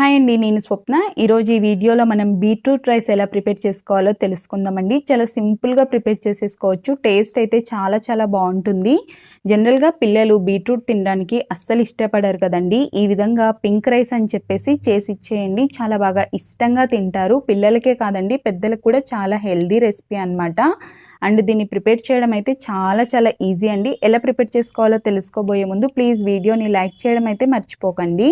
Hi అండి నేను స్వప్న. ఈరోజు ఈ వీడియోలో మనం బీట్రూట్ రైస్ ఎలా ప్రిపేర్ చేసుకోవాలో తెలుసుకుందామండి. చాలా సింపుల్గా ప్రిపేర్ చేసేసుకోవచ్చు. టేస్ట్ అయితే చాలా చాలా బాగుంటుంది. జనరల్గా పిల్లలు బీట్రూట్ తినడానికి అస్సలు ఇష్టపడరు కదండి. ఈ విధంగా పింక్ రైస్ అని చెప్పేసి చేసి ఇచ్చేయండి. చాలా బాగా ఇష్టంగా తింటారు. పిల్లలకే కాదండి పెద్దలకు కూడా చాలా హెల్దీ రెసిపీ అనమాట అండ్ దీన్ని ప్రిపేర్ చేయడం అయితే చాలా చాలా ఈజీ అండి. ఎలా ప్రిపేర్ చేసుకోవాలో తెలుసుకోబోయే ముందు ప్లీజ్ వీడియోని లైక్ చేయడం అయితే మర్చిపోకండి.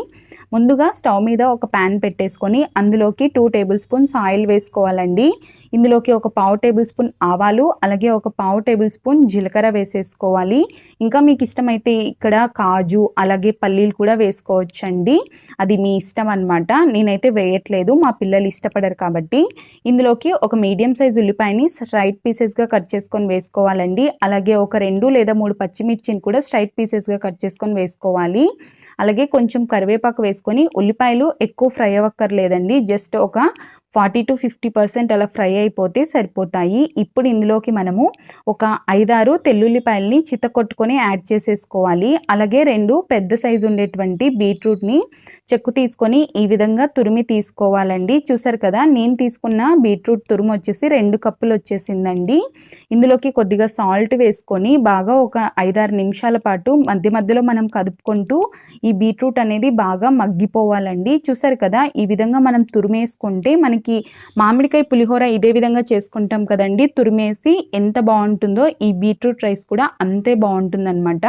ముందుగా స్టవ్ మీద ఒక ప్యాన్ పెట్టేసుకొని అందులోకి టూ టేబుల్ స్పూన్స్ ఆయిల్ వేసుకోవాలండి. ఇందులోకి ఒక పావు టేబుల్ స్పూన్ ఆవాలు అలాగే ఒక పావు టేబుల్ స్పూన్ జీలకర్ర వేసేసుకోవాలి. ఇంకా మీకు ఇష్టమైతే ఇక్కడ కాజు అలాగే పల్లీలు కూడా వేసుకోవచ్చండి. అది మీ ఇష్టం అనమాట నేనైతే వేయట్లేదు మా పిల్లలు ఇష్టపడరు కాబట్టి. ఇందులోకి ఒక మీడియం సైజ్ ఉల్లిపాయని స్ట్రైట్ పీసెస్గా కట్ చేసుకొని వేసుకోవాలండి. అలాగే ఒక రెండు లేదా మూడు పచ్చిమిర్చిని కూడా స్ట్రైట్ పీసెస్గా కట్ చేసుకొని వేసుకోవాలి. అలాగే కొంచెం కరివేపాకు వేసుకొని ఉల్లిపాయలు ఎక్కువ ఫ్రై అవ్వక్కర్లేదండి. జస్ట్ ఒక ఫార్టీ టు ఫిఫ్టీ పర్సెంట్ అలా ఫ్రై అయిపోతే సరిపోతాయి. ఇప్పుడు ఇందులోకి మనము ఒక ఐదారు తెల్లుల్లిపాయల్ని చిత్తకొట్టుకొని యాడ్ చేసేసుకోవాలి. అలాగే రెండు పెద్ద సైజు ఉండేటువంటి బీట్రూట్ని చెక్కు తీసుకొని ఈ విధంగా తురిమి తీసుకోవాలండి. చూసారు కదా నేను తీసుకున్న బీట్రూట్ తురుము వచ్చేసి రెండు కప్పులు వచ్చేసిందండి. ఇందులోకి కొద్దిగా సాల్ట్ వేసుకొని బాగా ఒక ఐదారు నిమిషాల పాటు మధ్య మధ్యలో మనం కదుపుకుంటూ ఈ బీట్రూట్ అనేది బాగా మగ్గిపోవాలండి. చూసారు కదా ఈ విధంగా మనం తురిమేసుకుంటే మనకి మనకి మామిడికాయ పులిహోర ఇదే విధంగా చేసుకుంటాం కదండి. తురిమేసి ఎంత బాగుంటుందో ఈ బీట్రూట్ రైస్ కూడా అంతే బాగుంటుందన్నమాట.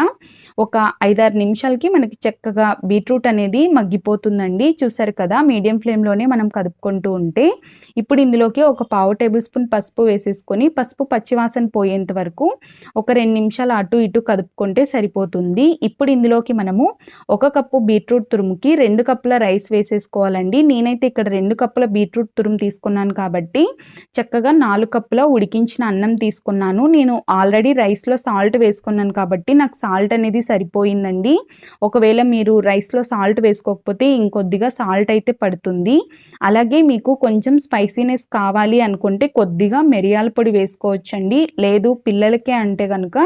ఒక ఐదారు నిమిషాలకి మనకి చక్కగా బీట్రూట్ అనేది మగ్గిపోతుందండి. చూసారు కదా మీడియం ఫ్లేమ్లోనే మనం కదుపుకుంటూ ఉంటే. ఇప్పుడు ఇందులోకి ఒక పావు టేబుల్ స్పూన్ పసుపు వేసేసుకొని పసుపు పచ్చివాసన పోయేంత వరకు ఒక రెండు నిమిషాలు అటు ఇటు కదుపుకుంటే సరిపోతుంది. ఇప్పుడు ఇందులోకి మనము ఒక కప్పు బీట్రూట్ తురుముకి రెండు కప్పుల రైస్ వేసేసుకోవాలండి. నేనైతే ఇక్కడ రెండు కప్పుల బీట్రూట్ తురుము తీసుకున్నాను కాబట్టి చక్కగా నాలుగు కప్పుల ఉడికించిన అన్నం తీసుకున్నాను. నేను ఆల్రెడీ రైస్లో సాల్ట్ వేసుకున్నాను కాబట్టి నాకు సాల్ట్ అనేది సరిపోయిందండి. ఒకవేళ మీరు రైస్లో సాల్ట్ వేసుకోకపోతే ఇంకొద్దిగా సాల్ట్ అయితే పడుతుంది. అలాగే మీకు కొంచెం స్పైసీనెస్ కావాలి అనుకుంటే కొద్దిగా మిరియాల పొడి వేసుకోవచ్చండి. లేదు పిల్లలకే అంటే కనుక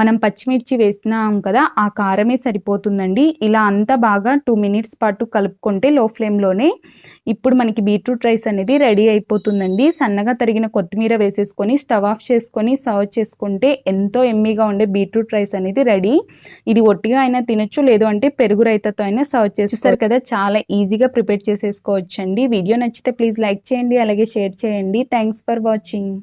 మనం పచ్చిమిర్చి వేసినాం కదా ఆ కారమే సరిపోతుందండి. ఇలా అంతా బాగా టూ మినిట్స్ పాటు కలుపుకుంటే లో ఫ్లేమ్లోనే. ఇప్పుడు మనకి బీట్రూట్ రైస్ అనేది రెడీ అయిపోతుందండి. సన్నగా తరిగిన కొత్తిమీర వేసేసుకొని స్టవ్ ఆఫ్ చేసుకొని సర్వ్ చేసుకుంటే ఎంతో ఎమ్మీగా ఉండే బీట్రూట్ రైస్ అనేది రెడీ. ఇది ఒట్టిగా అయినా తినొచ్చు లేదు అంటే పెరుగు రైతాతో అయినా సర్వ్ చేసేసారు కదా. చాలా ఈజీగా ప్రిపేర్ చేసేసుకోవచ్చు అండి వీడియో నచ్చితే ప్లీజ్ లైక్ చేయండి అలాగే షేర్ చేయండి. Thanks for watching.